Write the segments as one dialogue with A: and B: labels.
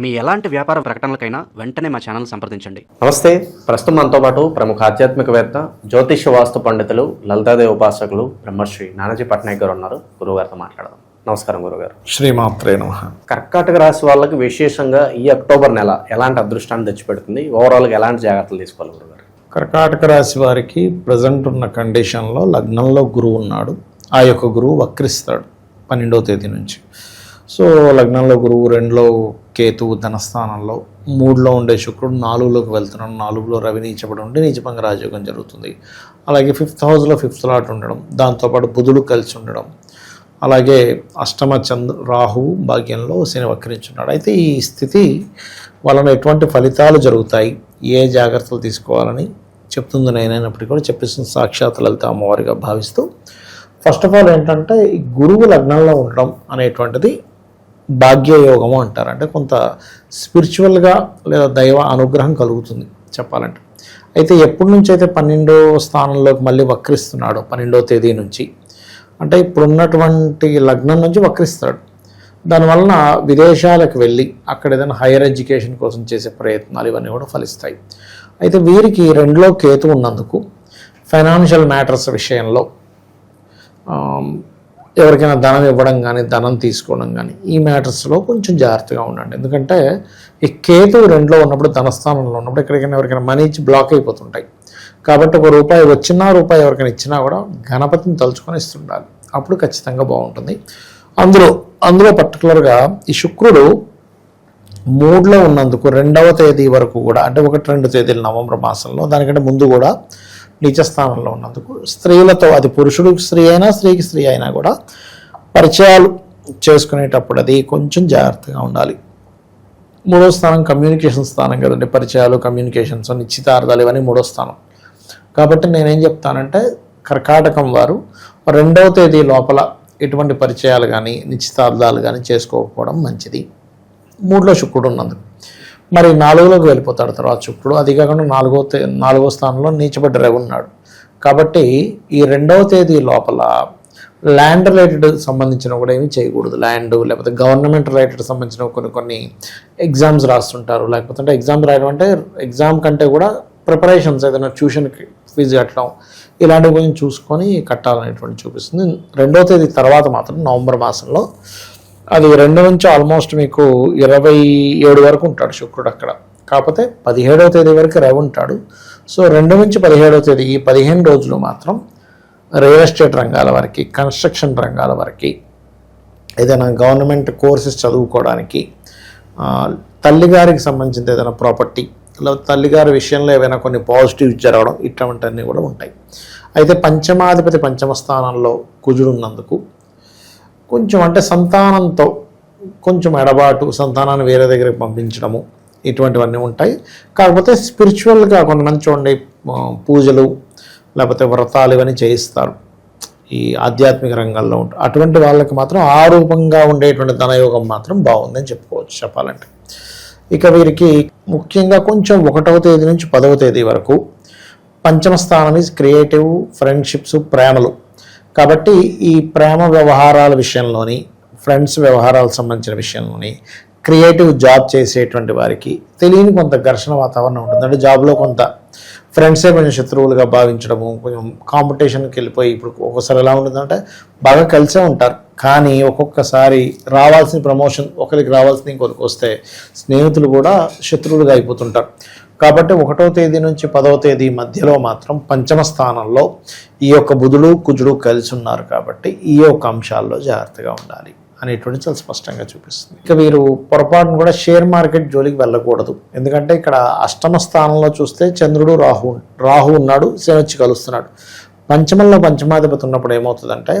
A: మీ ఎలాంటి వ్యాపార ప్రకటనలకైనా వెంటనే మా ఛానల్ సంప్రదించండి.
B: నమస్తే. ప్రస్తుతం మనతో పాటు ప్రముఖ ఆధ్యాత్మికవేత్త జ్యోతిష్య వాస్తు పండితులు లలితాదేవి ఉపాసకులు బ్రహ్మశ్రీ నానాజీ పట్నాయక్ గారు ఉన్నారు. గురువుగారితో మాట్లాడదాం. నమస్కారం గురుగారు
C: శ్రీమాత్రే నమ.
B: కర్కాటక రాశి వాళ్ళకి విశేషంగా ఈ అక్టోబర్ నెల ఎలాంటి అదృష్టాన్ని తెచ్చిపెడుతుంది? ఓవరాల్గా ఎలాంటి జాగ్రత్తలు తీసుకోవాలి గురుగారు
C: కర్కాటక రాశి వారికి ప్రజెంట్ ఉన్న కండిషన్లో లగ్నంలో గురువు ఉన్నాడు. ఆ యొక్క గురువు వక్రిస్తాడు పన్నెండవ తేదీ నుంచి. సో లగ్నంలో గురువు రెండులో కేతువు ధనస్థానంలో మూడులో ఉండే శుక్రుడు నాలుగులోకి వెళ్తున్నాడు. నాలుగులో రవి నీచబడి ఉండి నీచభంగ రాజయోగం జరుగుతుంది. అలాగే ఫిఫ్త్ హౌస్లో ఫిఫ్త్ లాట్ ఉండడం దాంతోపాటు బుధుడు కలిసి ఉండడం అలాగే అష్టమ చంద్ర రాహువు భాగ్యంలో శని వక్రించున్నాడు. అయితే ఈ స్థితి వలన ఎటువంటి ఫలితాలు జరుగుతాయి? ఏ జాగ్రత్తలు తీసుకోవాలని చెప్తుంది నేనైనప్పటికీ కూడా చెప్పేసిన సాక్షాత్ లలిత అమ్మవారిగా భావిస్తూ ఫస్ట్ ఆఫ్ ఆల్ ఏంటంటే ఈ గురువు లగ్నంలో ఉండడం అనేటువంటిది భాగ్యయోగము అంటారు. అంటే కొంత స్పిరిచువల్గా లేదా దైవ అనుగ్రహం కలుగుతుంది చెప్పాలంటే. అయితే ఎప్పటి నుంచి అయితే పన్నెండో స్థానంలోకి మళ్ళీ వక్రిస్తున్నాడో పన్నెండో తేదీ నుంచి అంటే ఇప్పుడున్నటువంటి లగ్నం నుంచి వక్రిస్తాడు. దానివలన విదేశాలకు వెళ్ళి అక్కడ ఏదైనా హైయర్ ఎడ్యుకేషన్ కోసం చేసే ప్రయత్నాలు ఇవన్నీ కూడా ఫలిస్తాయి. అయితే వీరికి రెండులో కేతు ఉన్నందుకు ఫైనాన్షియల్ మ్యాటర్స్ విషయంలో ఎవరికైనా ధనం ఇవ్వడం కానీ ధనం తీసుకోవడం కానీ ఈ మ్యాటర్స్లో కొంచెం జాగ్రత్తగా ఉండండి. ఎందుకంటే ఈ కేతు రెండులో ఉన్నప్పుడు ధనస్థానంలో ఉన్నప్పుడు ఎక్కడికైనా ఎవరికైనా మనీ ఇచ్చి బ్లాక్ అయిపోతుంటాయి. కాబట్టి ఒక రూపాయి వచ్చినా రూపాయి ఎవరికైనా ఇచ్చినా కూడా గణపతిని తలుచుకొని ఇస్తుండాలి. అప్పుడు ఖచ్చితంగా బాగుంటుంది. అందులో అందులో పర్టికులర్గా ఈ శుక్రుడు మూడులో ఉన్నందుకు రెండవ తేదీ వరకు కూడా అంటే ఒకటి రెండు తేదీలు నవంబర్ మాసంలో దానికంటే ముందు కూడా నిజ స్థానంలో ఉన్నందుకు స్త్రీలతో అది పురుషుడికి స్త్రీ అయినా స్త్రీకి స్త్రీ అయినా కూడా పరిచయాలు చేసుకునేటప్పుడు అది కొంచెం జాగ్రత్తగా ఉండాలి. మూడో స్థానం కమ్యూనికేషన్ స్థానం కదండి పరిచయాలు కమ్యూనికేషన్స్ నిశ్చితార్థాలు ఇవన్నీ మూడో స్థానం. కాబట్టి నేనేం చెప్తానంటే కర్కాటకం వారు రెండవ తేదీ లోపల ఎటువంటి పరిచయాలు కానీ నిశ్చితార్థాలు కానీ చేసుకోకపోవడం మంచిది. మూడులో శుక్రుడు ఉన్నందుకు. మరి నాలుగులోకి వెళ్ళిపోతాడు తర్వాత శుక్రుడు. అది కాకుండా నాలుగో నాలుగో స్థానంలో నీచబడ్డ రవి ఉన్నాడు. కాబట్టి ఈ రెండవ తేదీ లోపల ల్యాండ్ రిలేటెడ్ సంబంధించిన కూడా ఏమి చేయకూడదు. ల్యాండ్ లేకపోతే గవర్నమెంట్ రిలేటెడ్ సంబంధించిన కొన్ని కొన్ని ఎగ్జామ్స్ రాస్తుంటారు. లేకపోతే అంటే ఎగ్జామ్ రాయడం అంటే ఎగ్జామ్ కంటే కూడా ప్రిపరేషన్స్ ఏదైనా ట్యూషన్కి ఫీజు కట్టడం ఇలాంటివి కొంచెం చూసుకొని కట్టాలనేటువంటి చూపిస్తుంది. రెండవ తేదీ తర్వాత మాత్రం నవంబర్ మాసంలో అది రెండు నుంచి ఆల్మోస్ట్ మీకు ఇరవై ఏడు వరకు ఉంటాడు శుక్రుడు అక్కడ. కాకపోతే పదిహేడవ తేదీ వరకు రవి ఉంటాడు. సో రెండు నుంచి పదిహేడవ తేదీ ఈ పదిహేను రోజులు మాత్రం రియల్ ఎస్టేట్ రంగాల వరకు కన్స్ట్రక్షన్ రంగాల వరకు ఏదైనా గవర్నమెంట్ కోర్సెస్ చదువుకోవడానికి తల్లిగారికి సంబంధించిన ఏదైనా ప్రాపర్టీ లేదా తల్లిగారి విషయంలో ఏవైనా కొన్ని పాజిటివ్స్ జరగడం ఇటువంటివన్నీ కూడా ఉంటాయి. అయితే పంచమాధిపతి పంచమ స్థానంలో కుజుడు ఉన్నందుకు కొంచెం అంటే సంతానంతో కొంచెం ఎడబాటు సంతానాన్ని వేరే దగ్గరికి పంపించడము ఇటువంటివన్నీ ఉంటాయి. కాకపోతే స్పిరిచువల్గా కొంతమంది చూడండి పూజలు లేకపోతే వ్రతాలు ఇవన్నీ చేయిస్తారు. ఈ ఆధ్యాత్మిక రంగాల్లో ఉంటారు అటువంటి వాళ్ళకి మాత్రం ఆ రూపంగా ఉండేటువంటి ధనయోగం మాత్రం బాగుందని చెప్పుకోవచ్చు చెప్పాలంటే. ఇక వీరికి ముఖ్యంగా కొంచెం ఒకటవ తేదీ నుంచి పదవ తేదీ వరకు పంచమ స్థానం ఈజ్ క్రియేటివ్ ఫ్రెండ్షిప్స్ ప్రేమలు. కాబట్టి ఈ ప్రేమ వ్యవహారాల విషయంలోని ఫ్రెండ్స్ వ్యవహారాలకు సంబంధించిన విషయంలోని క్రియేటివ్ జాబ్ చేసేటువంటి వారికి తెలియని కొంత ఘర్షణ వాతావరణం ఉంటుంది. అంటే జాబ్లో కొంత ఫ్రెండ్సే కొంచెం శత్రువులుగా భావించడము కొంచెం కాంపిటీషన్కి వెళ్ళిపోయి ఇప్పుడు ఒక్కొక్కసారి ఎలా ఉంటుందంటే బాగా కలిసే ఉంటారు. కానీ ఒక్కొక్కసారి రావాల్సిన ప్రమోషన్ ఒకరికి రావాల్సిన ఇంకొకరికి వస్తే స్నేహితులు కూడా శత్రువులుగా అయిపోతుంటారు. కాబట్టి ఒకటో తేదీ నుంచి పదవ తేదీ మధ్యలో మాత్రం పంచమ స్థానంలో ఈ యొక్క బుధుడు కుజుడు కలిసి ఉన్నారు కాబట్టి ఈ యొక్క అంశాల్లో జాగ్రత్తగా ఉండాలి అనేటువంటి చాలా స్పష్టంగా చూపిస్తుంది. ఇక వీరు పొరపాటును కూడా షేర్ మార్కెట్ జోలికి వెళ్ళకూడదు. ఎందుకంటే ఇక్కడ అష్టమ స్థానంలో చూస్తే చంద్రుడు రాహు రాహు ఉన్నాడు శని వచ్చి కలుస్తున్నాడు. పంచమంలో పంచమాధిపతి ఉన్నప్పుడు ఏమవుతుందంటే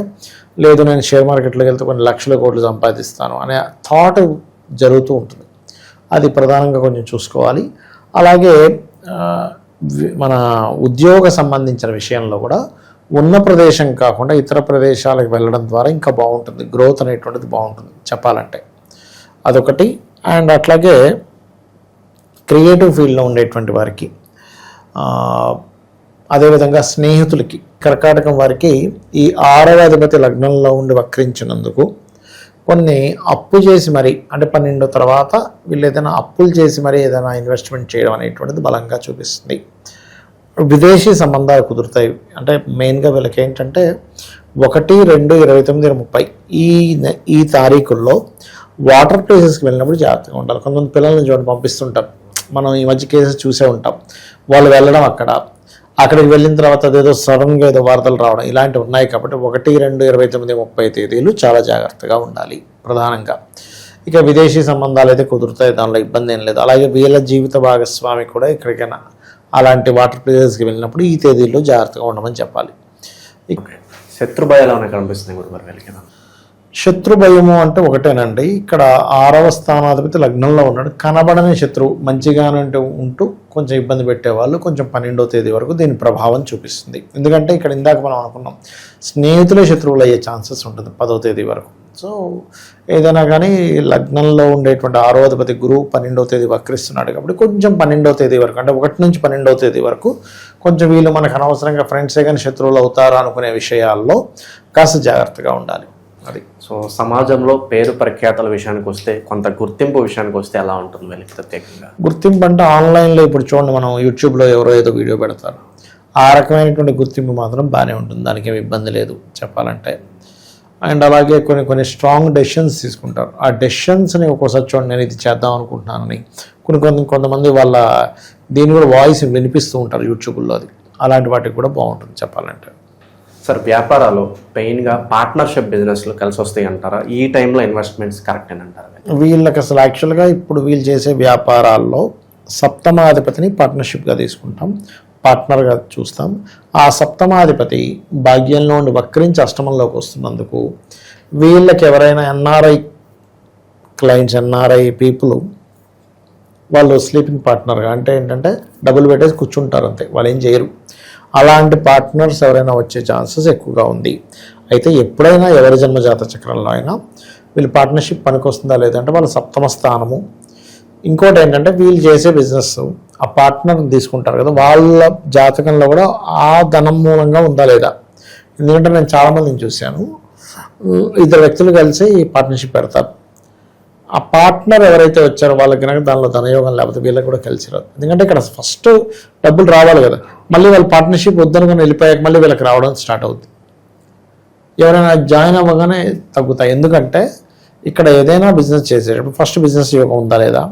C: లేదు నేను షేర్ మార్కెట్లోకి వెళ్తే కొన్ని లక్షల కోట్లు సంపాదిస్తాను అనే థాట్ జరుగుతూ ఉంటుంది. అది ప్రధానంగా కొంచెం చూసుకోవాలి. అలాగే మన ఉద్యోగ సంబంధించిన విషయంలో కూడా ఉన్న ప్రదేశం కాకుండా ఇతర ప్రదేశాలకు వెళ్ళడం ద్వారా ఇంకా బాగుంటుంది. గ్రోత్ అనేటువంటిది బాగుంటుంది చెప్పాలంటే. అదొకటి. అండ్ అట్లాగే క్రియేటివ్ ఫీల్డ్లో ఉండేటువంటి వారికి అదేవిధంగా స్నేహితులకి కర్కాటకం వారికి ఈ ఆరవ అధిపతి లగ్నంలో ఉండి వక్రించినందుకు కొన్ని అప్పు చేసి మరి అంటే పన్నెండు తర్వాత వీళ్ళు ఏదైనా అప్పులు చేసి మరి ఏదైనా ఇన్వెస్ట్మెంట్ చేయడం అనేటువంటిది బలంగా చూపిస్తుంది. విదేశీ సంబంధాలు కుదురుతాయి. అంటే మెయిన్గా వీళ్ళకి ఏంటంటే ఒకటి రెండు ఇరవై తొమ్మిది ముప్పై ఈ ఈ తారీఖుల్లో వాటర్ ప్లేసెస్కి వెళ్ళినప్పుడు జాగ్రత్తగా ఉండాలి. కొంతమంది పిల్లల్ని చూడండి పంపిస్తుంటాం మనం ఈ మధ్య కేసెస్ చూసే ఉంటాం. వాళ్ళు వెళ్ళడం అక్కడ. అక్కడికి వెళ్ళిన తర్వాత అదేదో సడన్గా ఏదో వార్తలు రావడం ఇలాంటివి ఉన్నాయి కాబట్టి ఒకటి రెండు ఇరవై తొమ్మిది ముప్పై తేదీలు చాలా జాగ్రత్తగా ఉండాలి ప్రధానంగా. ఇక విదేశీ సంబంధాలు అయితే కుదురుతాయి దానిలో ఇబ్బంది ఏం లేదు. అలాగే వీళ్ళ జీవిత భాగస్వామి కూడా ఎక్కడికైనా అలాంటి వాటర్ ప్లేసెస్కి వెళ్ళినప్పుడు ఈ తేదీల్లో జాగ్రత్తగా ఉండమని చెప్పాలి. శత్రుభయాలు
B: శత్రు భయాలు ఏమైనా? కనిపిస్తున్నాయి
C: శత్రు భయము అంటే ఒకటేనండి. ఇక్కడ ఆరవ స్థానాధిపతి లగ్నంలో ఉన్నాడు. కనబడని శత్రువు మంచిగానంటే ఉంటూ కొంచెం ఇబ్బంది పెట్టేవాళ్ళు కొంచెం పన్నెండో తేదీ వరకు దీని ప్రభావం చూపిస్తుంది. ఎందుకంటే ఇక్కడ ఇందాక మనం అనుకున్నాం స్నేహితులే శత్రువులు అయ్యే ఛాన్సెస్ ఉంటుంది పదో తేదీ వరకు. సో ఏదైనా కానీ లగ్నంలో ఉండేటువంటి ఆరో అధిపతి గురువు పన్నెండవ తేదీ వక్రిస్తున్నాడు కాబట్టి కొంచెం పన్నెండవ తేదీ వరకు అంటే ఒకటి నుంచి పన్నెండవ తేదీ వరకు కొంచెం వీళ్ళు మనకు అనవసరంగా ఫ్రెండ్సే కానీ శత్రువులు అవుతారా అనుకునే విషయాల్లో కాస్త జాగ్రత్తగా ఉండాలి. అది.
B: సో సమాజంలో పేరు ప్రఖ్యాతల విషయానికి వస్తే కొంత గుర్తింపు విషయానికి వస్తే ఎలా ఉంటుంది వీళ్ళకి ప్రత్యేకంగా?
C: గుర్తింపు అంటే ఆన్లైన్లో ఇప్పుడు చూడండి మనం యూట్యూబ్లో ఎవరో ఏదో వీడియో పెడతారు. ఆ రకమైనటువంటి గుర్తింపు మాత్రం బాగానే ఉంటుంది. దానికి ఏమి ఇబ్బంది లేదు చెప్పాలంటే. అండ్ అలాగే కొన్ని కొన్ని స్ట్రాంగ్ డెసిషన్స్ తీసుకుంటారు. ఆ డెసిషన్స్ని ఒక్కోసారి చూడండి నేను ఇది చేద్దాం అనుకుంటున్నానని. కొన్ని కొన్ని కొంతమంది వాళ్ళ దీన్ని కూడా వాయిస్ వినిపిస్తూ ఉంటారు యూట్యూబ్లో అది. అలాంటి వాటికి కూడా బాగుంటుంది చెప్పాలంటే.
B: సార్ వ్యాపారాలు మెయిన్గా పార్ట్నర్షిప్ బిజినెస్లు కలిసి వస్తాయి అంటారా ఈ టైంలో ఇన్వెస్ట్మెంట్స్ కరెక్ట్ అని అంటారా
C: వీళ్ళకి అసలు యాక్చువల్గా ఇప్పుడు వీళ్ళు చేసే వ్యాపారాల్లో సప్తమాధిపతిని పార్ట్నర్షిప్గా తీసుకుంటాం పార్ట్నర్గా చూస్తాం. ఆ సప్తమాధిపతి భాగ్యంలో ఉండి వక్రించి అష్టమంలోకి వస్తున్నందుకు వీళ్ళకి ఎవరైనా ఎన్ఆర్ఐ క్లయింట్స్ ఎన్ఆర్ఐ పీపుల్ వాళ్ళు స్లీపింగ్ పార్ట్నర్గా అంటే ఏంటంటే డబ్బులు పెట్టేసి కూర్చుంటారు అంతే వాళ్ళు ఏం చేయరు. అలాంటి పార్ట్నర్స్ ఎవరైనా వచ్చే ఛాన్సెస్ ఎక్కువగా ఉంది. అయితే ఎప్పుడైనా ఎవరి జన్మజాత చక్రంలో అయినా వీళ్ళు పార్ట్నర్షిప్ పనికొస్తుందా లేదంటే వాళ్ళ సప్తమ స్థానము. ఇంకోటి ఏంటంటే వీళ్ళు చేసే బిజినెస్ ఆ పార్ట్నర్ని తీసుకుంటారు కదా వాళ్ళ జాతకంలో కూడా ఆ ధనం మూలంగా ఉందా లేదా? ఎందుకంటే నేను చాలామందిని చూశాను. ఇద్దరు వ్యక్తులు కలిసి ఈ పార్ట్నర్షిప్ పెడతారు. ఆ పార్ట్నర్ ఎవరైతే వచ్చారో వాళ్ళకి కనుక దానిలో ధనయోగం లేకపోతే వీళ్ళకి కూడా కలిసి రాదు. ఎందుకంటే ఇక్కడ ఫస్ట్ డబ్బులు రావాలి కదా. మళ్ళీ వాళ్ళ పార్ట్నర్షిప్ వద్దనుకుని వెళ్ళిపోయాక మళ్ళీ వీళ్ళకి రావడం స్టార్ట్ అవుతుంది ఎవరైనా జాయిన్ అవ్వగానే తగ్గుతాయి. ఎందుకంటే ఇక్కడ ఏదైనా బిజినెస్ చేసేటప్పుడు ఫస్ట్ బిజినెస్ యోగం ఉందా లేదా?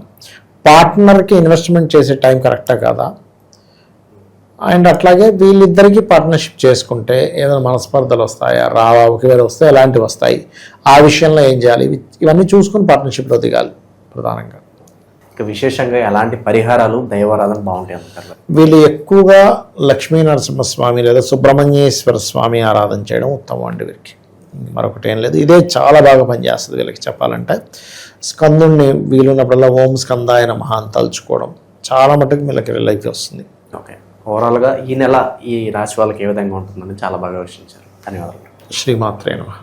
C: పార్ట్నర్కి ఇన్వెస్ట్మెంట్ చేసే టైం కరెక్టా కాదా? అండ్ అట్లాగే వీళ్ళిద్దరికీ పార్ట్నర్షిప్ చేసుకుంటే ఏదైనా మనస్పర్ధలు వస్తాయా రావా ఒకవేళ వస్తే ఎలాంటివి వస్తాయి ఆ విషయంలో ఏం చేయాలి? ఇవి- ఇవన్నీ చూసుకొని పార్ట్నర్షిప్లో దిగాలి ప్రధానంగా.
B: ఇక విశేషంగా ఎలాంటి పరిహారాలు దైవారాధన బాగుంటాయి అంటారు
C: వీళ్ళు ఎక్కువగా లక్ష్మీ నరసింహస్వామి లేదా సుబ్రహ్మణ్యేశ్వర స్వామి ఆరాధన చేయడం ఉత్తమం అండి వీరికి మరొకటి ఏం లేదు. ఇదే చాలా బాగా పనిచేస్తుంది వీళ్ళకి చెప్పాలంటే. స్కందుణ్ణి వీలున్నప్పుడల్లా ఓం స్కందాయ నమః అని తలుచుకోవడం చాలా మటుకు వీళ్ళకి రిలైఫ్ వస్తుంది.
B: ఓకే. ఓవరాల్గా ఈ నెల ఈ రాశి వాళ్ళకి ఏ విధంగా ఉంటుందని చాలా బాగా వివరించారు ధన్యవాదాలు.
C: శ్రీమాత్రే నమః.